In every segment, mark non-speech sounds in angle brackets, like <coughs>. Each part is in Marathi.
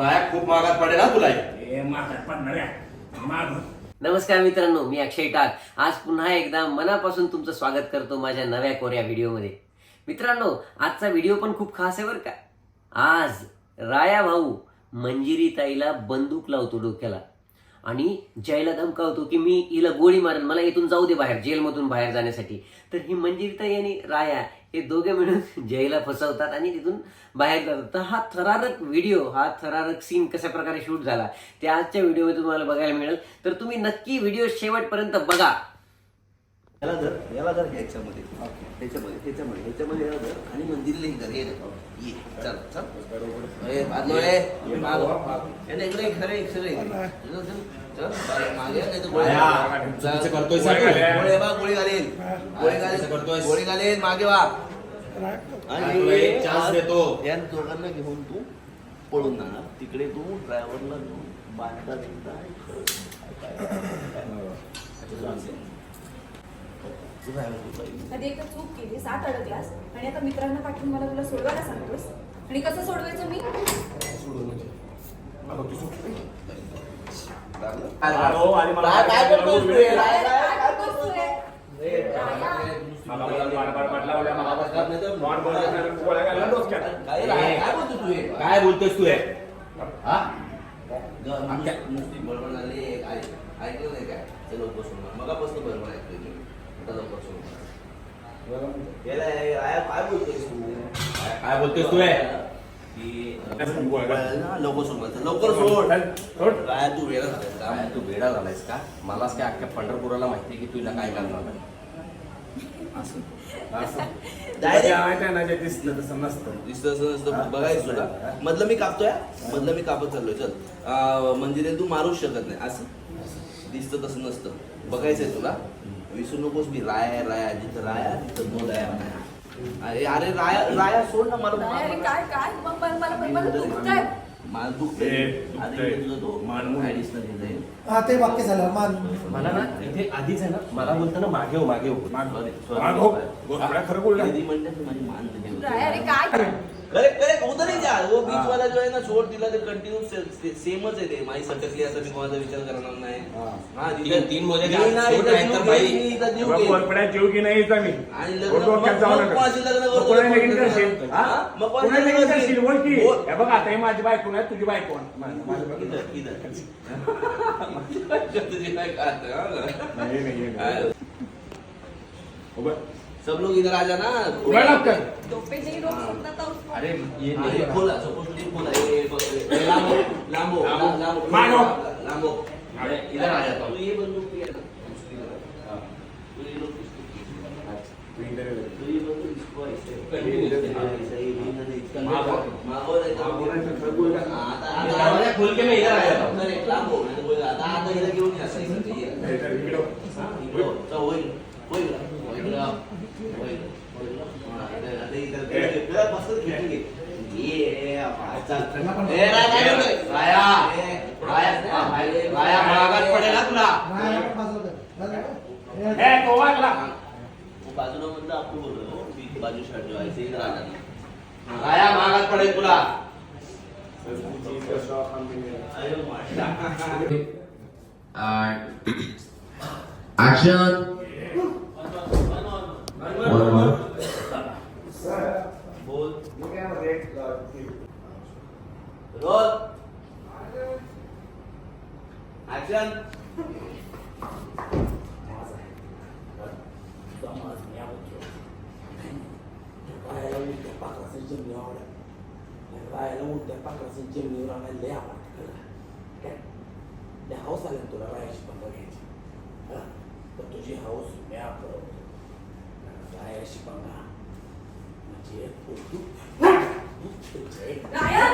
राया खूप महागात पडेल ना तुला हे. मागात पडणार आहे. माग नमस्कार मित्रांनो मी अक्षय टाक. आज पुन्हा एकदा मनापासून तुमचं स्वागत करतो माझ्या नव्या कोऱ्या व्हिडिओमध्ये. मित्रांनो आजचा व्हिडिओ पण खूप खास आहे बरं का. आज राया भाऊ मंजिरी ताईला बंदूक लावतो डोक्याला. आणि जयला धमकावतो की मी हिला गोळी मारेन मला इथून जाऊ दे बाहेर जेलमधून बाहेर जाण्यासाठी. तर ही मंजिरी ताई आणि राया हे दोघे मिळून जयला फसवतात आणि तिथून बाहेर जातात. तर हा थरारक व्हिडिओ हा थरारक सीन कशा प्रकारे शूट झाला ते आजच्या व्हिडिओमध्ये तुम्हाला बघायला मिळेल. तर तुम्ही नक्की व्हिडिओ शेवटपर्यंत बघा. याला धर याला धर ह्याच्यामध्ये. ह्याच्यामध्ये ह्याच्यामध्ये ह्याच्यामध्ये याला धर. आणि मंदिरला हे. ये चल चल. खरं खरं गोळी घालेल. घालेल मागे वा. या दोघांना घेऊन तू पळून जाणार. तिकडे तू ड्रायव्हरला घेऊन बांधता बिंधता आधी एक चूक केली सात अडकलास. आणि आता मित्रांना पाठवून मला तुला सोडवायला सांगतोस. आणि कसं सोडवायचं मी? आणि मला काय बोलतोस तू हे? हा? नुसती बडबड झाली काय ऐकलं नाही काय? ते लवकर सोडणार मगापासून बडबड ऐकतोय मी. आता हे राया काय बोलतोयस तू? काय बोलतोस तू हे? की लवकर सोडणार लवकर सोड. राया तू वेळा झालायस का? काय तू वेडा झालायस का? मलाच काय अख्ख्या पंढरपुराला माहिती की तुला काय करणार? आहे. असं. <laughs> Direct. दिसलं तसं नसतं. दिसतं असं नसतं. बघायचं तुला. मधलं मी कापतोय मधलं मी कापत चाललोय. चल. अं, मंदिरे तू मारूच शकत नाही. असं? दिसतं तसं नसतं. बघायचंय तुला. विसरू नकोस मी राया राया जिथं राया तिथं नो राया अरे अरे राया राया सोड ना मला नाही, अरे काय काय मग मला मला मला- मला दुखतंय. मला दुखतंय. ए, दुखतंय. आधी तो मान मान हे ते वाक्य झालं मान मला ना इथे आधीच आहे ना मला बोलताना मागे हो मागे हो माग Sorry, sorry. माग हो. खरं बोलला की माझी मान अरे काय करेक्ट करेक्ट होतं नाही त्या वो बीच वाला जो आहे ना सोड तिला ते कंटिन्यू सेमच आहे ते. माझी सटकली असं मी कोणाचा विचार करणार नाही. हा, तिथे- तीन- तीन मोजे मी जास्त ना सोड इथं नाही जीव की नाही मी आणि लग्न? हा? हे? बघ आता ही माझी बायको नाही तुझी बायको. माझी बायको. <laughs> नाही, नाही, नाही. सब लोग इधर आ जाना समजतात तो. अरे ये हा, हे खोला सपोज तुझी खोला हे लांबो लांबो लांबो. लांबो अरे, इधर आ जाता हूँ. तू ये बंदूक ये ना. तू ये लोग इसको तू इधर ये. तू ये बंदूक इसको ऐसे इधर- हाँ, ऐसे ही इधर इसका मागो. मागो नहीं तो मागो नहीं तो खरं बोल का? हाँ, आता- ये आता- दरवाजा खोल के मैं इधर आ जाता हूँ. नाही, नाही, लांबो नाही तर बोल, आता आता इधर घेऊन या, असं इकडे ये. हे तर इकडं. हा, इकडं. चल, होईल. होईल का? होईल का? होईल. होईल का? हा, आता- आता इधर- ए. इधर मस्त खेळून घे. ये, आपण चल. ए, राया, काय करतोय? राया. ए, राया, राया महागात पडेल ना तुला बाजूला कर. बाजूला म्हणलं आपण बोललो बाजू शर्ट जो आहे, राया महागात पडेल तुला ऍक्शन ऍक्शन राहायला उलट्या पाकराचं जमिनी आवडत राहायला उलट्या पाकराचं जमिनीवर आणायला लय आवडतं कळलं काय लय हाऊस आल्या ना तुला राहायची पण बघायची हा? तर तुझी हाऊस मी आपलं राहायची पंगा म्हणजे पोटू राया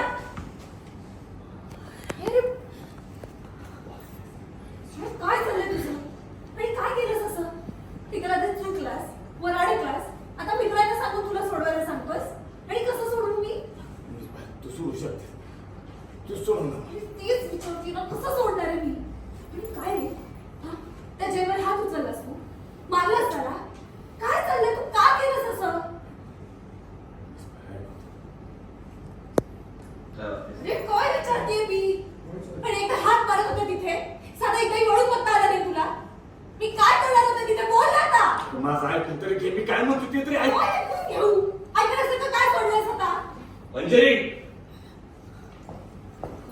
अरे अरे, काय चाललंय तुझं आणि काय केलंस असं तिकडे ते चुकलास वर अडकलास आता मित्रांना सांगून तुला सोडवायला सांगतोस आणि कसं सोडून मी तू सोडू शकते तू सोडून जा. अरे, तेच विचारते ना कसं सोडणार आहे मी आणि काय रे हा? त्या जेवण हात उचललास तू मारलास त्याला काय चाललंय तू का केलंस असं तर माझं ऐकून तरी घे. मी काय म्हणतो ते तरी ऐक. काय ऐकून घेऊ ऐकलं असेल तर काय सोडलंयस आता मंजरी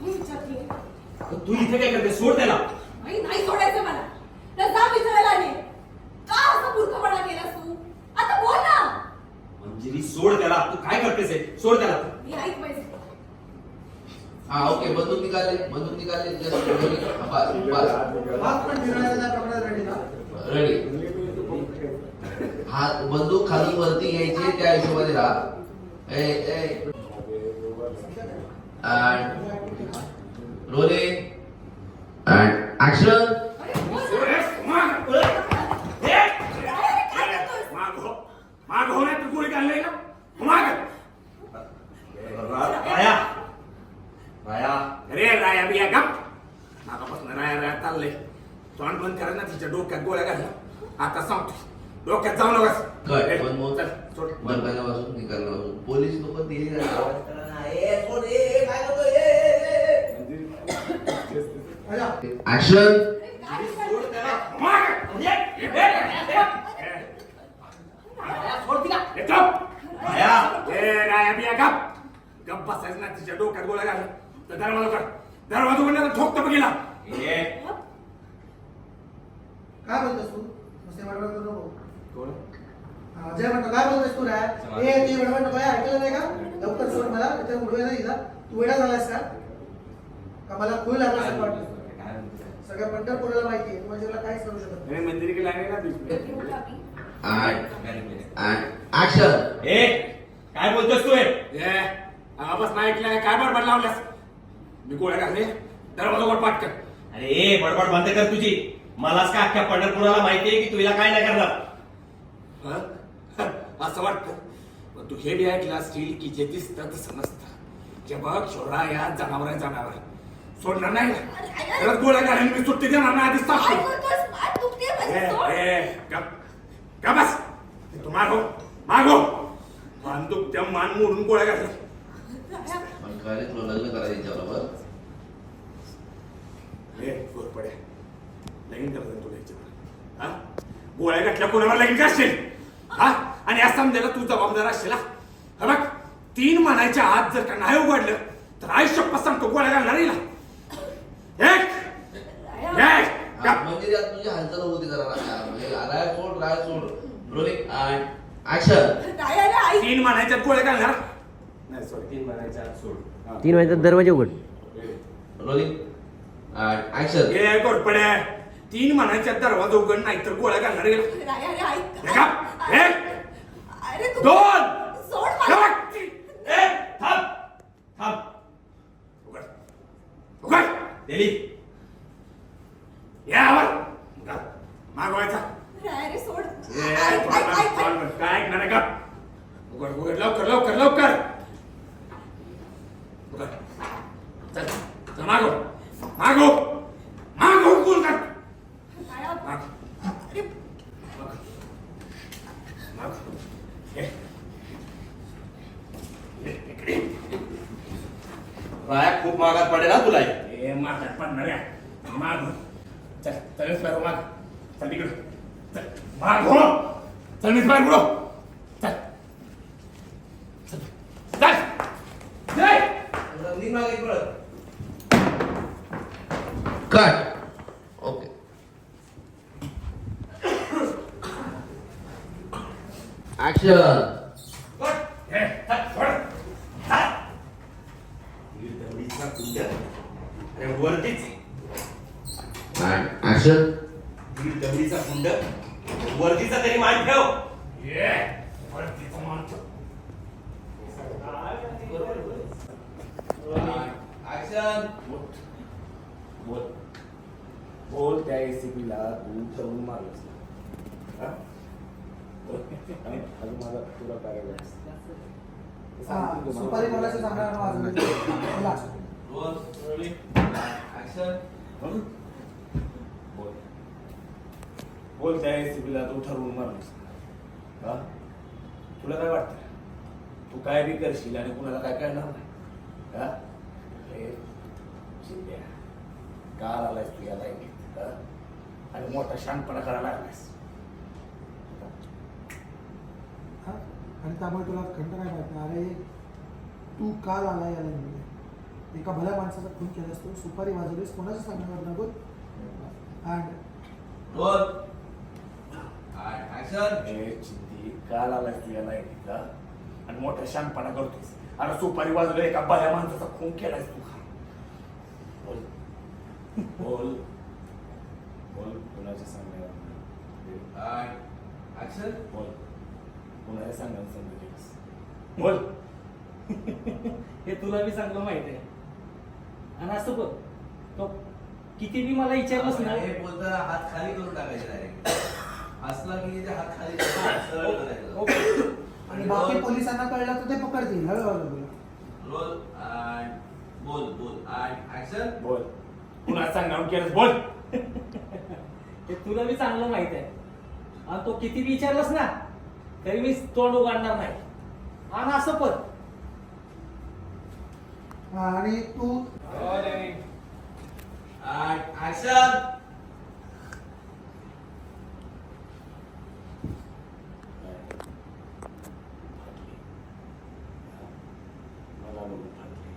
मी विचारते तू इथे काय करते सोड त्याला. नाही नाही सोडायचं मला तर जा विचारायला आले का असं मूर्खपणा केलास तू आता बोल ना मंजिरी सोड त्याला. तू काय करतेस हे? सोड त्याला. मी ऐक पाहिजे हा ओके. बंदूक निकाले बंदूक निकाले जस्ट बस बस. हात पण फिरवायचा त्या प्रकारात रेडी ना. रेडी हात बंदूक खाली वरती घ्यायची त्या हिशोबाने राहा. रोले. अँड ऍक्शन अरे बोल ना. अरे काय करतोयस? माग हो माग हो नाही तर गोळी घालले ना माग राया राया अरे राया बिया गप मागापासून राया राया चाललंय तोंड बंद करा ना तिच्या डोक्यात गोळ्या घालल्या आता सांगतो डोक्यात जाऊ नका कट वन मोर चल सोड बंधनापासून निकालण्यापासून पोलीस लोक दिली नाही आवाज करा ना. ए, सोड, ए, ए, काय करतोय? ए, ए, अजा ए. ऍक्शन अरे काय करतोयस? माग ये, ये, ये, ये. ये, चुप. राया ए राया बिया गप गप बसायचं ना. तिच्या डोक्यात गोळ्या घालल्या तर दरवाजा कर दरवाजा उघडला तर ठोकतो बघिला काय बोलतोस तू? नुसते हा, अजय म्हणतो काय बोलतोस तू राय ए ती बडबड नको आहे, ऐकलं नाही का? लवकर सोड मला इथे उडवायला हिला तू वेडा झालास का? का मला खूळ लागला असं वाटतं सगळ्या पंढरपुराला माहिती आहे. म्हणजे मला काहीच करू शकत नाही. मंदिर की लाईन ना ऍक्शन ए काय बोलतोस तू हे? ए बस नाही ऐकलं काय बडबड लावल्यास मी गोळ्या घालले. दरवाजा वर पाठ कर. अरे ए बडबड बंद कर तुझी. मलाच का अख्ख्या पंढरपुराला माहितीये की तुला काय नाही करणार? हं? असं वाटतं. पण तू हे बी ऐकलं असतील की जे दिसतं तसं नसतं जे बघ छोरा या जनावर आहे जनावर. सोडणार नाही ना? गोळ्या घालून मी सुट्टी देणार नाही आधीच सांगतो बस. तू मागो मागो मान दुखत्या मान मोडून गोळ्या राया, पण काय रे, तुला लग्न करायचं गोरपड्या. लगीन तुला याच्यावर. हा? गोळ्या घातल्या कोणावर लगीन करशील? हा? आणि या समजायला तू जबाबदार असशील हा? बघ तीन म्हणायच्या आत जर का नाही उघडलं तर आयुष्यप्पा सांगतो गोळ्या घालणार हिला एक. म्हणजे त्यात तुझी हालचाल होती करा म्हणजे राय सोड राय सोड. रोलिंग अँड ऍक्शन राया रे, ऐक. तीन म्हणायच्यात गोळ्या घालणार. नाही सॉरी तीन आत सोड. तीन वाजता दरवाजा उघड. रोलिंग ऍक्शन ए तीन म्हणायच्यात दरवाजा उघड नाही तर गोळ्या घालणार ऐक. गप. एक. दोन सोड हे मला. बघ. ए, थांब थांब. उघड. उघड. दिली यावर मागवायचा. काय आहे का? उघड उघड. लवकर लवकर लवकर. उघड. चल मागो मागो बोल कर राया, माग अरे, माग माग ए. ए, इकडे. राया खूप मागात पडेल ना तुला हे. ए मागात पडणार आहे. माग चल चल मिस्टर माग. चल तिकडे चल माग हो. चल मिस्टर पुढो. चल. चल. चल. जय! कट. ओके. ऍक्शन ए, चल, सोड. चल. दवडीचा गुंड. अरे वरतीच अँड ऍक्शन दीड दवडीचा गुंड वरतीचा तरी मान ठेव. बोल. बोल. त्या एसीपीला तू ठरवून मारलंस हा? अजून माझा तुला पॅराग्राफ हा, सुपारी कोणाचं सांगणार बोला. ऍक्शन बोल बोल त्या एसीपीला तू ठरवून मारलंस हा? तुला काय वाटतं? तू काय बी करशील आणि कुणाला काय करणार नाही. हा? हे शिंद्या आलायस तू या लाईनीत. हा? आणि मोठा शांतपणा करायला लागलायस. आणि त्यामुळे तुला खंड काय वाटतं अरे तू काल आला याला म्हणजे एका भल्या माणसाचा खून केलास तू. सुपारी वाजवलीस कोणाचं सांगण्यावर नको अँड ऍक्शन ए चिंती काल आलाय तू याला एकदा आणि मोठा शानपणा करतोस अरे सुपारी वाजवलं एका बाया माणसाचा खून केलायस तू बोल बोल बोल कुणाच्या सांगण्यावर ऍक्शन बोल कुणाला सांगायला सांगितलं बोल हे तुला बी चांगलं माहीत आहे आणि असं बघ तो किती बी मला विचारलंस ना हे बोलताना हात खाली करून टाकायचे डायरेक्ट हसला की ते हात खाली <coughs> सरळ करायचं. ओके. आणि बाकी पोलिसांना कळलं तर ते पकडतील. हळूहळू बोला. रोल अँड बोल बोल. अँड ऍक्शन बोल. कुणाला सांगण्यावर केलंस बोल. <laughs> हे तुला बी चांगलं माहीत आहे. आणि तो किती विचारलंस ना तरी मी तोंड उघडणार नाही. आणि असं पण हा, आणि तू? अँड ऍक्शन मला बघून फाटली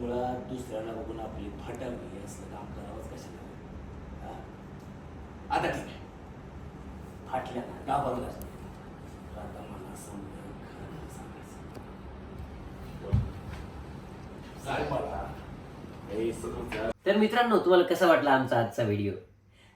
मुळात दुसऱ्याला बघून आपली फाटावी असलं काम करावंच कशाला? हा? आता ठीक आहे. फाटल्या ना. तर आता मला सांगायचं. तर मित्रांनो तुम्हाला कसा वाटला आमचा आजचा व्हिडिओ?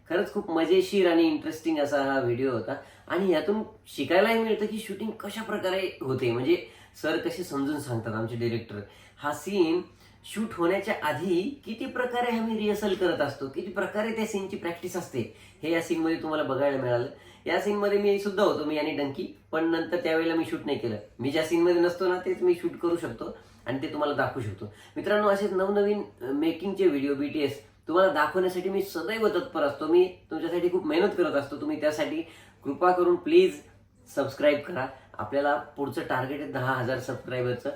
खरंच खूप मजेशीर आणि इंटरेस्टिंग असा हा व्हिडिओ होता. आणि यातून शिकायलाही मिळतं की शूटिंग कशा प्रकारे होते. म्हणजे सर कसे समजून सांगतात आमचे डिरेक्टर हा सीन शूट होण्याच्या आधी किती प्रकारे आम्ही रिहर्सल करत असतो किती प्रकारे त्या सीनची प्रॅक्टिस असते हे या सीनमध्ये तुम्हाला बघायला मिळालं. या सीनमध्ये मी सुद्धा होतो मी आणि डंकी पण नंतर त्यावेळेला मी शूट नाही केलं. मी ज्या सीनमध्ये नसतो ना तेच मी शूट करू शकतो आणि ते तुम्हाला दाखवू शकतो. मित्रांनो असेच नवनवीन मेकिंगचे व्हिडिओ बी टी एस तुम्हाला दाखवण्यासाठी मी सदैव तत्पर असतो. मी तुमच्यासाठी खूप मेहनत करत असतो. तुम्ही त्यासाठी कृपा करून प्लीज सबस्क्राईब करा. आपल्याला पुढचं टार्गेट आहे दहा हजार सबस्क्रायबरचं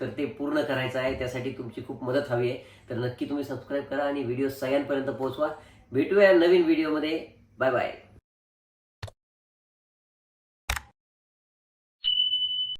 तर ते पूर्ण करायचं आहे त्यासाठी तुमची खूप मदत हवी आहे. तर नक्की तुम्ही सबस्क्राईब करा आणि व्हिडिओ सगळ्यांपर्यंत पोहोचवा. भेटूया नवीन व्हिडिओमध्ये बाय बाय